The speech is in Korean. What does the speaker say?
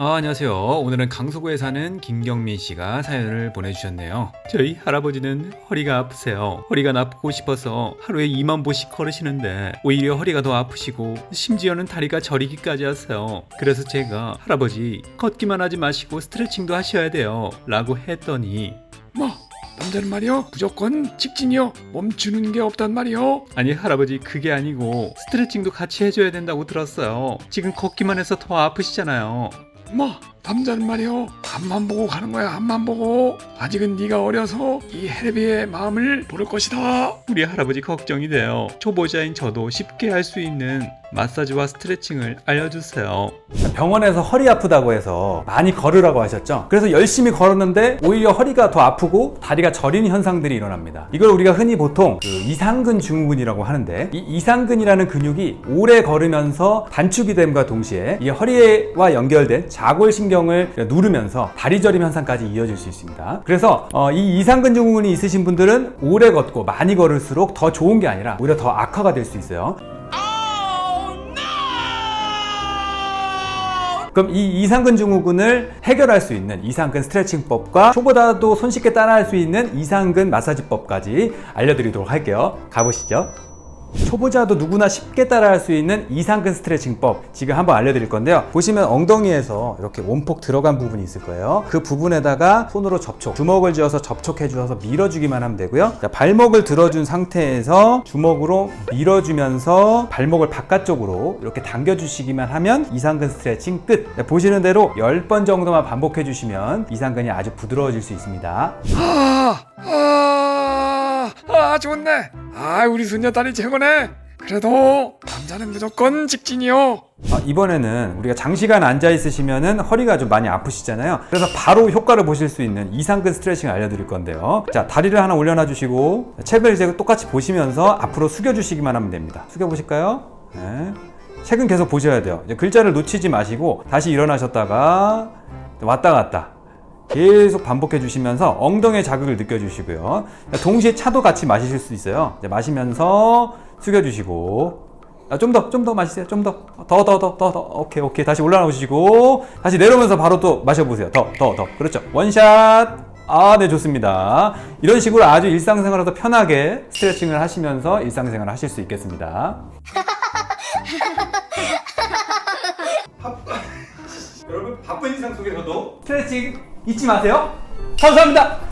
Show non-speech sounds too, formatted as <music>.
아, 안녕하세요. 오늘은 강서구에 사는 김경민 씨가 사연을 보내주셨네요. 저희 할아버지는 허리가 아프세요. 허리가 나쁘고 싶어서 하루에 2만 보씩 걸으시는데 오히려 허리가 더 아프시고 심지어는 다리가 저리기까지 하세요. 그래서 제가 할아버지 걷기만 하지 마시고 스트레칭도 하셔야 돼요. 라고 했더니 뭐 남자는 말이요 무조건 직진이요 멈추는 게 없단 말이요 아니 할아버지 그게 아니고 스트레칭도 같이 해줘야 된다고 들었어요. 지금 걷기만 해서 더 아프시잖아요. 뭐 남자는 말이요 앞만 보고 가는 거야 앞만 보고 아직은 네가 어려서 이 헬비의 마음을 모를 것이다 우리 할아버지 걱정이 돼요. 초보자인 저도 쉽게 할 수 있는 마사지와 스트레칭을 알려주세요. 병원에서 허리 아프다고 해서 많이 걸으라고 하셨죠. 그래서 열심히 걸었는데 오히려 허리가 더 아프고 다리가 저리는 현상들이 일어납니다. 이걸 우리가 흔히 보통 그 이상근 증후군이라고 하는데 이 이상근이라는 근육이 오래 걸으면서 단축이 됨과 동시에 이 허리와 연결된 자골신경 을 누르면서 다리 저림 현상까지 이어질 수 있습니다. 그래서 어, 이 이상근 증후군이 있으신 분들은 오래 걷고 많이 걸을수록 더 좋은 게 아니라 오히려 더 악화가 될 수 있어요. 그럼 이 이상근 증후군을 해결할 수 있는 이상근 스트레칭법과 초보자도 손쉽게 따라할 수 있는 이상근 마사지법까지 알려드리도록 할게요. 가보시죠. 초보자도 누구나 쉽게 따라할 수 있는 이상근 스트레칭법 지금 한번 알려드릴 건데요. 보시면 엉덩이에서 이렇게 원폭 들어간 부분이 있을 거예요. 그 부분에다가 손으로 접촉, 주먹을 쥐어서 접촉해 주어서 밀어주기만 하면 되고요. 자, 발목을 들어준 상태에서 주먹으로 밀어주면서 발목을 바깥쪽으로 이렇게 당겨주시기만 하면 이상근 스트레칭 끝. 자, 보시는 대로 10번 정도만 반복해 주시면 이상근이 아주 부드러워질 수 있습니다. 아, 아, 아 좋네 아 우리 손녀 딸이 최고네 그래도 남자는 무조건 직진이요 아, 이번에는 우리가 장시간 앉아 있으시면은 허리가 좀 많이 아프시잖아요. 그래서 바로 효과를 보실 수 있는 이상근 스트레칭 알려드릴 건데요. 자, 다리를 하나 올려놔 주시고 책을 이제 똑같이 보시면서 앞으로 숙여 주시기만 하면 됩니다. 숙여 보실까요? 네. 책은 계속 보셔야 돼요. 글자를 놓치지 마시고 다시 일어나셨다가 왔다 갔다. 계속 반복해 주시면서 엉덩이에 자극을 느껴 주시고요. 동시에 차도 같이 마시실 수 있어요. 마시면서 숙여 주시고 아, 좀 더, 좀 더 마시세요. 좀 더. 더, 더, 더, 더, 더. 오케이, 오케이. 다시 올라오시고, 다시 내려오면서 바로 또 마셔보세요. 더, 더, 더. 그렇죠. 원샷. 아, 네, 좋습니다. 이런 식으로 아주 일상생활에서 편하게 스트레칭을 하시면서 일상생활을 하실 수 있겠습니다. <laughs> 여러분, 바쁜 일상 속에서도 스트레칭 잊지 마세요. 감사합니다.